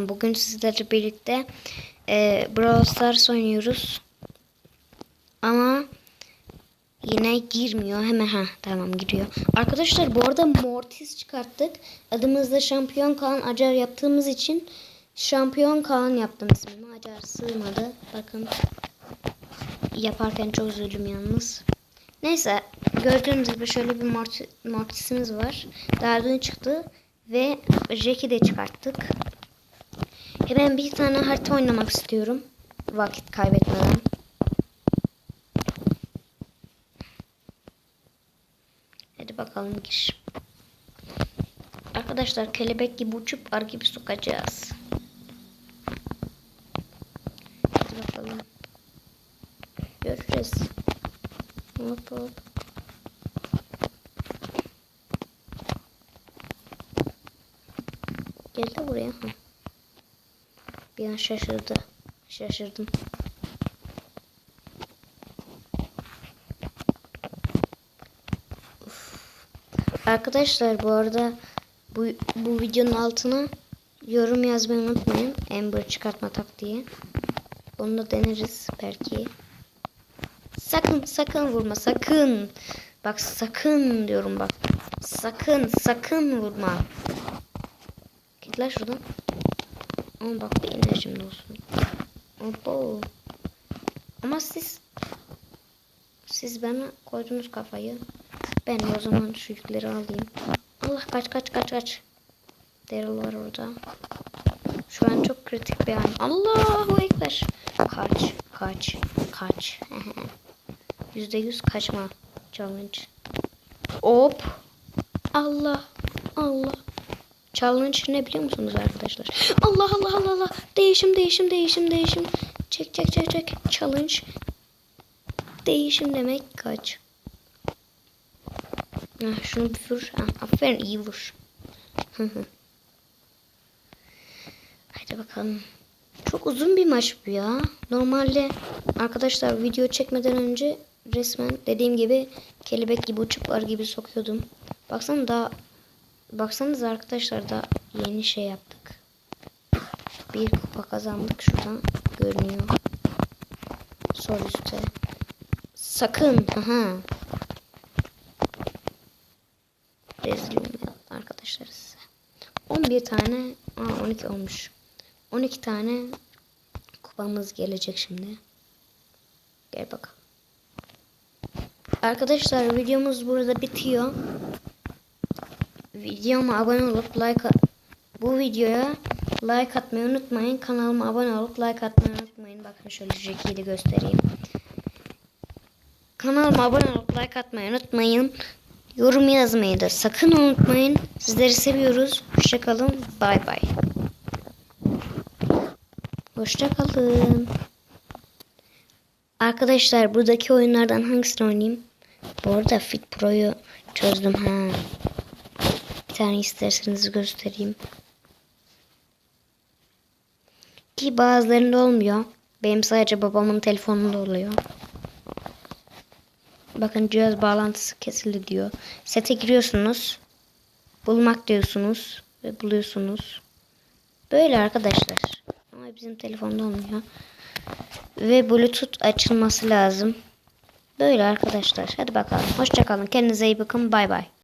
Bugün sizlerle birlikte e, Brawl Stars oynuyoruz. Ama yine girmiyor. Hemen ha tamam giriyor. Arkadaşlar bu arada Mortis çıkarttık. Adımızda Şampiyon Kaan Acar yaptığımız için Şampiyon Kaan yaptım ismimi. Acar sığmadı. Bakın yaparken çok üzüldüm yalnız. Neyse gördüğünüz gibi şöyle bir Mort- Mortis'imiz var. Daha dün çıktı ve Jack'i de çıkarttık. Hemen bir tane harita oynamak istiyorum. Vakit kaybetmeden. Hadi bakalım gir. Arkadaşlar kelebek gibi uçup ar gibi sokacağız. Hadi bakalım. Göreceğiz. Hop hop. Gel de buraya. Ha. Bir an şaşırdı. Şaşırdım. Uf. Arkadaşlar bu arada bu, bu videonun altına yorum yazmayı unutmayın. Amber çıkartma taktiği. Onu da deneriz belki. Sakın sakın vurma sakın. Bak sakın diyorum bak. Sakın sakın vurma. Git lan şuradan. Ama bak bir enerjim olsun. Obo. Ama siz siz bana koydunuz kafayı. Ben o zaman şu yükleri alayım. Allah kaç kaç kaç kaç. Daryl var orada. Şu an çok kritik bir an. Allahu Ekber. Kaç kaç kaç. Yüzde yüz kaçma challenge. Hop. Allah Allah. Challenge ne biliyor musunuz arkadaşlar? Allah Allah Allah Allah. Değişim değişim değişim değişim. Çek çek çek çek. Challenge. Değişim demek kaç. Ah, şunu bir vur. Ah, aferin iyi vur. Hadi bakalım. Çok uzun bir maç bu ya. Normalde arkadaşlar video çekmeden önce resmen dediğim gibi kelebek gibi uçup ar gibi sokuyordum. Baksana daha baksanız arkadaşlar da yeni şey yaptık. Bir kupa kazandık şuradan görünüyor. Sol üstte. Sakın. Aha. Rezil arkadaşlar size. 11 tane aa 12 olmuş. 12 tane kupamız gelecek şimdi. Gel bakalım. Arkadaşlar videomuz burada bitiyor. Videoma abone olup like bu videoya like atmayı unutmayın. Kanalıma abone olup like atmayı unutmayın. Bakın şöyle Jackie'yi göstereyim. Kanalıma abone olup like atmayı unutmayın. Yorum yazmayı da sakın unutmayın. Sizleri seviyoruz. Hoşçakalın. Bay bay. Hoşçakalın. Arkadaşlar buradaki oyunlardan hangisini oynayayım? Bu arada Fit Pro'yu çözdüm ha. Tane isterseniz göstereyim. Ki bazılarında olmuyor. Benim sadece babamın telefonunda oluyor. Bakın cihaz bağlantısı kesildi diyor. Sete giriyorsunuz. Bulmak diyorsunuz. Ve buluyorsunuz. Böyle arkadaşlar. Ama bizim telefonda olmuyor. Ve bluetooth açılması lazım. Böyle arkadaşlar. Hadi bakalım. Hoşçakalın. Kendinize iyi bakın. Bay bay.